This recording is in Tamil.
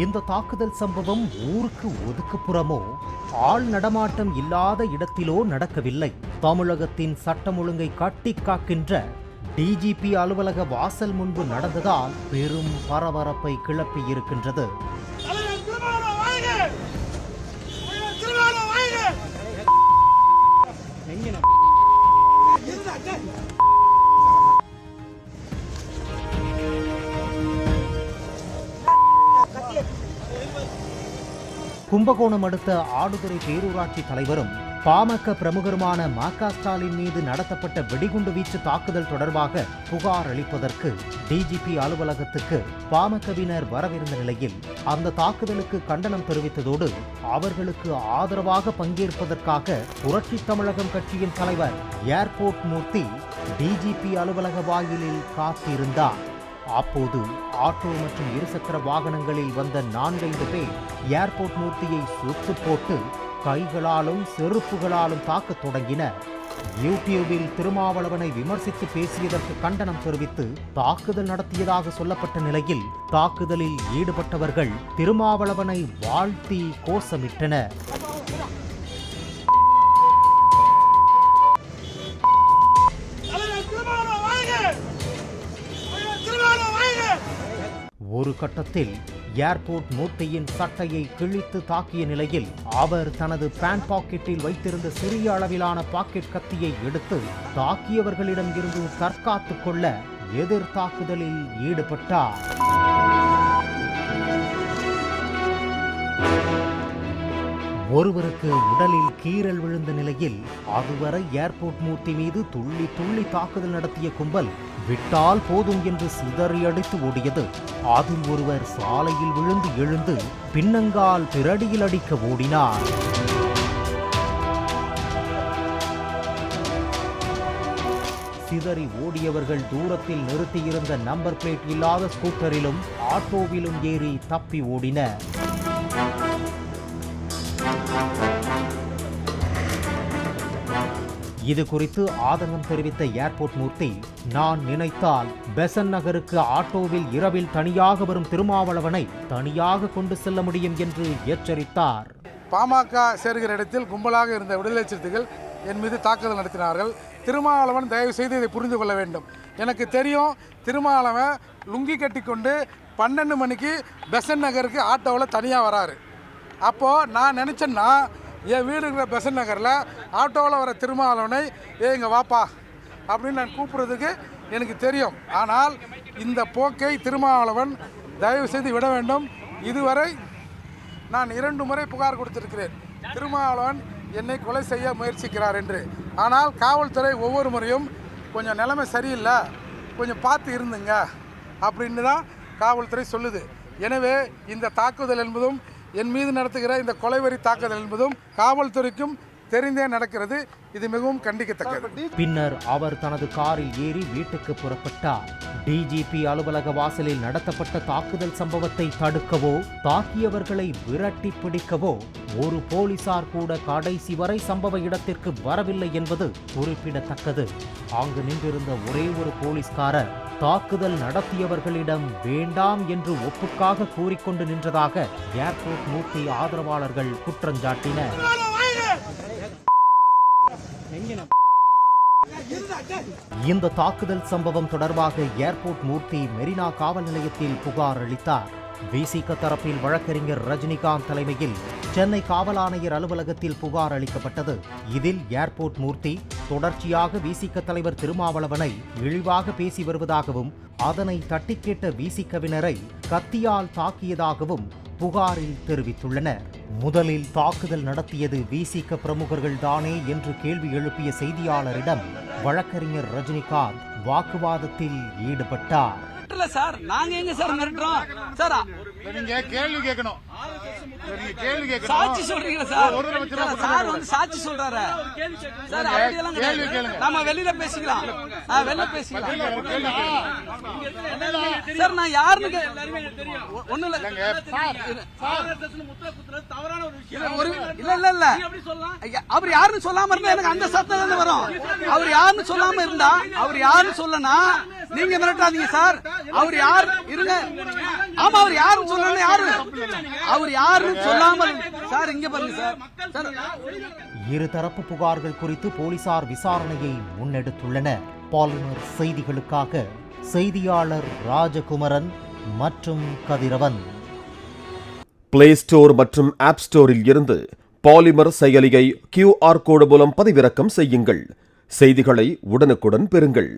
இந்த தாக்குதல் சம்பவம் ஊருக்கு ஒதுக்குப்புறமோ ஆள் நடமாட்டம் இல்லாத இடத்திலோ நடக்கவில்லை. தமிழகத்தின் சட்டம் ஒழுங்கை கட்டி காக்கின்ற டிஜிபி அலுவலக வாசல் முன்பு நடந்ததால் பெரும் பரபரப்பை கிளப்பி கும்பகோணம் அடுத்த ஆடுதுறை பேரூராட்சி தலைவரும் பாமக பிரமுகருமான ம க ஸ்டாலின் மீது நடத்தப்பட்ட வெடிகுண்டு வீச்சு தாக்குதல் தொடர்பாக புகார் அளிப்பதற்கு டிஜிபி அலுவலகத்துக்கு பாமகவினர் வரவிருந்த நிலையில் அந்த தாக்குதலுக்கு கண்டனம் தெரிவித்ததோடு அவர்களுக்கு ஆதரவாக பங்கேற்பதற்காக புரட்சி தமிழகம் கட்சியின் தலைவர் ஏர்போர்ட் மூர்த்தி டிஜிபி அலுவலக வாயிலில் காத்திருந்தார். அப்போது ஆட்டோ மற்றும் இருசக்கர வாகனங்களில் வந்த நான்கைந்து பேர் ஏர்போர்ட் மூர்த்தியை சுட்டு போட்டு கைகளாலும் செருப்புகளாலும் தாக்கத் தொடங்கினர். யூடியூபில் திருமாவளவனை விமர்சித்து பேசியதற்கு கண்டனம் தெரிவித்து தாக்குதல் நடத்தியதாக சொல்லப்பட்ட நிலையில் தாக்குதலில் ஈடுபட்டவர்கள் திருமாவளவனை வாழ்த்தி கோஷமிட்டனர். ஒரு கட்டத்தில் ஏர்போர்ட் மூர்த்தியின் சட்டையை கிழித்து தாக்கிய நிலையில் அவர் தனது பேண்ட் பாக்கெட்டில் வைத்திருந்த சிறிய அளவிலான பாக்கெட் கத்தியை எடுத்து தாக்கியவர்களிடம் இருந்து தற்காத்து கொள்ள எதிர் தாக்குதலில் ஈடுபட்டார். ஒருவருக்கு உடலில் கீறல் விழுந்த நிலையில் அதுவரை ஏர்போர்ட் மூர்த்தி மீது துள்ளி துள்ளி தாக்குதல் நடத்திய கும்பல் விட்டால் போதும் என்று சிதறியடித்து ஓடியது. அதில் ஒருவர் சாலையில் விழுந்து எழுந்து பின்னங்கால் பிரடியில் அடிக்க ஓடினார். சிதறி ஓடியவர்கள் தூரத்தில் நிறுத்தியிருந்த நம்பர் பிளேட் இல்லாத ஸ்கூட்டரிலும் ஆட்டோவிலும் ஏறி தப்பி ஓடின இது குறித்து ஆதங்கம் தெரிவித்த ஏர்போர்ட் மூர்த்தி நான் நினைத்தால் பெசன் நகருக்கு ஆட்டோவில் இரவில் தனியாக வரும் திருமாவளவனை தனியாக கொண்டு செல்ல முடியும் என்று எச்சரித்தார். பாமக சேர்கிற இடத்தில் கும்பலாக இருந்த விடுதலை சிறுத்தைகள் என் மீது தாக்குதல் நடத்தினார்கள். திருமாவளவன் தயவு செய்து இதை புரிந்து கொள்ள வேண்டும். எனக்கு தெரியும் திருமாவளவன் லுங்கி கட்டிக்கொண்டு பன்னெண்டு மணிக்கு பெசன் நகருக்கு ஆட்டோவில் தனியாக வராரு. அப்போது நான் நினச்சேன்னா என் வீடுங்கிற பெசன் நகரில் ஆட்டோவில் வர திருமாவளவனை ஏ இங்கே வாப்பா அப்படின்னு நான் கூப்பிட்றதுக்கு எனக்கு தெரியும். ஆனால் இந்த போக்கை திருமாவளவன் தயவு செய்து விட வேண்டும். இதுவரை நான் இரண்டு முறை புகார் கொடுத்திருக்கிறேன். திருமாவளவன் என்னை கொலை செய்ய முயற்சிக்கிறார் என்று. ஆனால் காவல்துறை ஒவ்வொரு முறையும் கொஞ்சம் நிலைமை சரியில்லை. கொஞ்சம் பார்த்து இருந்துங்க அப்படின்னு தான் காவல்துறை சொல்லுது. எனவே இந்த தாக்குதல் என்பதும் என் மீது நடத்துகிற இந்த கொலைவெறி தாக்குதல் என்பதும் காவல்துறைக்கும் தெரிந்தே நடக்கிறது. இது மிகவும் கண்டிக்கத்தக்கது. பின்னர் அவர் தனது காரில் ஏறி வீட்டுக்கு புறப்பட்டார். டிஜிபி அலுவலக வாசலில் நடத்தப்பட்ட தாக்குதல் சம்பவத்தை தடுக்கவோ தாக்கியவர்களை விரட்டி பிடிக்கவோ ஒரு போலீசார் கூட கடைசி வரை சம்பவ இடத்திற்கு வரவில்லை என்பது குறிப்பிடத்தக்கது. அங்கு நின்றிருந்த ஒரே ஒரு போலீஸ்காரர் தாக்குதல் நடத்தியவர்களிடம் வேண்டாம் என்று ஒப்புக்காக கூறிக்கொண்டு நின்றதாக ஏர்போர்ட் மூர்த்தி ஆதரவாளர்கள் குற்றஞ்சாட்டினர். இந்த தாக்குதல் சம்பவம் தொடர்பாக ஏர்போர்ட் மூர்த்தி மெரினா காவல் நிலையத்தில் புகார் அளித்தார். விசிக தரப்பில் வழக்கறிஞர் ரஜினிகாந்த் தலைமையில் சென்னை காவல் ஆணையர் அலுவலகத்தில் புகார் அளிக்கப்பட்டது. இதில் ஏர்போர்ட் மூர்த்தி தொடர்ச்சியாக விசிக தலைவர் திருமாவளவனை இழிவாக பேசி வருவதாகவும் அதனை தட்டிக்கேட்ட விசிகவினரை கத்தியால் தாக்கியதாகவும் புகாரில் தெரிவித்துள்ளனர். முதலில் தாக்குதல் நடத்தியது விசிக பிரமுகர்கள் தானே என்று கேள்வி எழுப்பிய செய்தியாளரிடம் வழக்கறிஞர் ரஜினிகாந்த் வாக்குவாதத்தில் ஈடுபட்டார். சார் நாங்க எங்க சார் மிரட்டுறோம்? சார்? நீங்க கேள்வி கேட்கணும். சாட்சி சொல்றீங்களா சார்? சார், வந்து சாட்சி சொல்றாரு. சார் அப்படியெல்லாம் கேள்வி கிடையாது கேளுங்க. நம்ம வெளியில பேசிக்கலாம். ஆ, வெளியில பேசிக்கலாம். சார் நான் யாருன்னு கே- ஒ- ஒண்ணும் இல்ல. ஒரு இல்ல இல்ல இல்ல ஐயா, அவர் யாருன்னு சொல்லாம இருந்தா எனக்கு அந்த சத்தம் தானே வரும். அவர் யாருன்னு சொல்லாம இருந்தா அவர் யாருன்னு சொல்லனா நீங்க மிரட்டாதீங்க சார். அவர் யார் இருங்க. ஆமா அவர் யாருன்னு சொல்லணும் யாரு? அவர் யாருன்னு சொல்லாம சார் இங்க பாருங்க சார். சார் இருதரப்பு புகார்கள் குறித்து போலீசார் விசாரணையை முன்னெடுத்துள்ளனர். பாலிமர் செய்திகளுக்காக செய்தியாளர் ராஜகுமரன் மற்றும் கதிரவன். பிளே ஸ்டோர் மற்றும் ஆப் ஸ்டோரில் இருந்து பாலிமர் செயலியை கியூஆர் கோடு மூலம் பதிவிறக்கம் செய்யுங்கள். செய்திகளை உடனுக்குடன் பெறுங்கள்.